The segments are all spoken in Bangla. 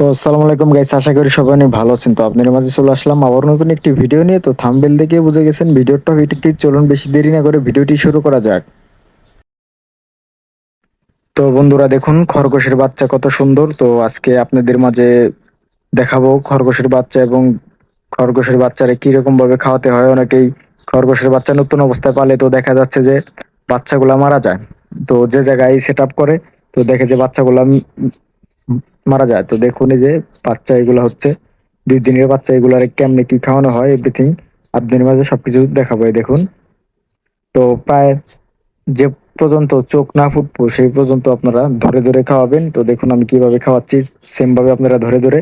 তো আসসালামু আলাইকুম গাইস আশা করি সবাই অনেক ভালো আছেন। তো আপনাদের মাঝে চলে আসলাম আবার নতুন একটি ভিডিও নিয়ে। তো থাম্বেল দেখে বুঝে গেছেন ভিডিওর টপিকটি চলুন বেশি দেরি না করে ভিডিওটি শুরু করা যাক। তো বন্ধুরা দেখুন, খরগোশের বাচ্চা কত সুন্দর। তো আজকে আপনাদের মাঝে দেখাবো খরগোশের বাচ্চা এবং খরগোশের বাচ্চারে কীরকম ভাবে খাওয়াতে হয়। অনেকেই খরগোশের বাচ্চা নতুন অবস্থায় পালে তো দেখা যাচ্ছে যে বাচ্চাগুলা মারা যায়। তো যে জায়গায় সেট করে, তো দেখে যে বাচ্চাগুলা মারা যায়। তো দেখুন যে বাচ্চা এগুলো হচ্ছে, দুই দিনের বাচ্চা এগুলার কেমনে কি খাওয়ানো হয় এভরিথিং আপনাদের মাঝে সবকিছু দেখাবো দেখুন। তো প্রায় যে পর্যন্ত চোখ না ফুটবো সেই পর্যন্ত আপনারা ধরে ধরে খাওয়াবেন। তো দেখুন আমি কীভাবে খাওয়াচ্ছি সেম ভাবে আপনারা ধরে ধরে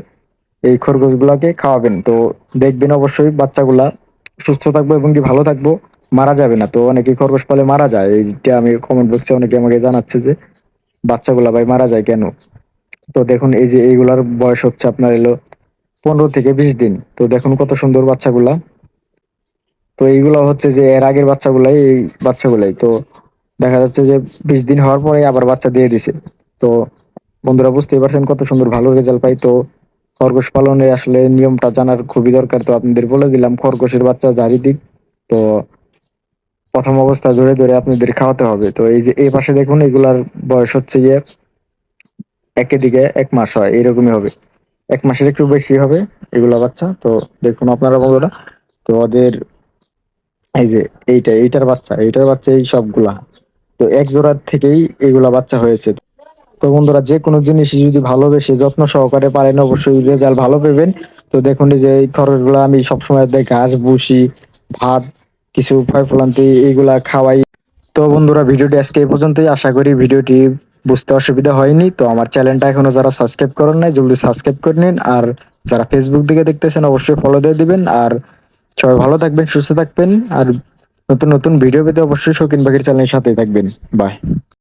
এই খরগোশগুলোকে খাওয়াবেন। তো দেখবেন অবশ্যই বাচ্চাগুলা সুস্থ থাকব এবং কি ভালো থাকব, মারা যাবে না। তো অনেকে খরগোশ পালে মারা যায়। এইটা আমি কমেন্ট বক্সে অনেকে আমাকে জানাচ্ছে যে বাচ্চাগুলা ভাই মারা যায় কেন? তো দেখুন, এই যে এইগুলার বয়স হচ্ছে আপনার এলো পনেরো থেকে বিশ দিন। তো দেখুন কত সুন্দর বাচ্চাগুলা। তো এইগুলো হচ্ছে যে এর আগের বাচ্চাগুলাই, এই বাচ্চাগুলাই। তো দেখা যাচ্ছে যে বিশ দিন হওয়ার পরে আবার বাচ্চা দিয়ে দিছে। তো বন্ধুরা বুঝতেই পারছেন কত সুন্দর ভালো রেজাল্ট পাই। তো খরগোশ পালনের আসলে নিয়মটা জানার খুবই দরকার। তো আপনাদের বলে দিলাম, খরগোশের বাচ্চা জারি দিক, তো প্রথম অবস্থা ধরে ধরে আপনাদের খাওয়াতে হবে। তো এই যে এই পাশে দেখুন, এগুলার বয়স হচ্ছে গিয়ে একে দিকে এক মাস হয় এরকমই হবে। এক মাসের একটু বেশি হবে এগুলা বাচ্চা, তো দেখুন আপনারা বন্ধুরা, তো ওদের এই যে এইটা, এইটার বাচ্চা এইটার বাচ্চা এই সবগুলা। তো এক জোড়ার থেকেই এগুলা বাচ্চা হয়েছে। তো বন্ধুরা, যে কোনো জিনিস যদি ভালোবেসে যত্ন সহকারে পারেন, অবশ্যই রেজাল্ট ভালো পেবেন। তো দেখুন যে এই খরচগুলো আমি সবসময় দেয় ঘাস ভুসি, ভাত, কিছু ফল ফলান্তি এইগুলা খাওয়াই। তো বন্ধুরা, ভিডিওটি আজকে এই পর্যন্তই। আশা করি ভিডিওটি বুঝতে অসুবিধা হয়নি, তো আমার চ্যানেলটা এখনও যারা সাবস্ক্রাইব করেন নাই, জলদি সাবস্ক্রাইব করে নিন। আর যারা ফেসবুক দিকে দেখতেছেন, অবশ্যই ফলো দিয়ে দিবেন। আর সবাই ভালো থাকবেন, সুস্থ থাকবেন। আর নতুন নতুন ভিডিও পেতে অবশ্যই শৌখিন বাকির চ্যানেলের সাথেই থাকবেন। বাই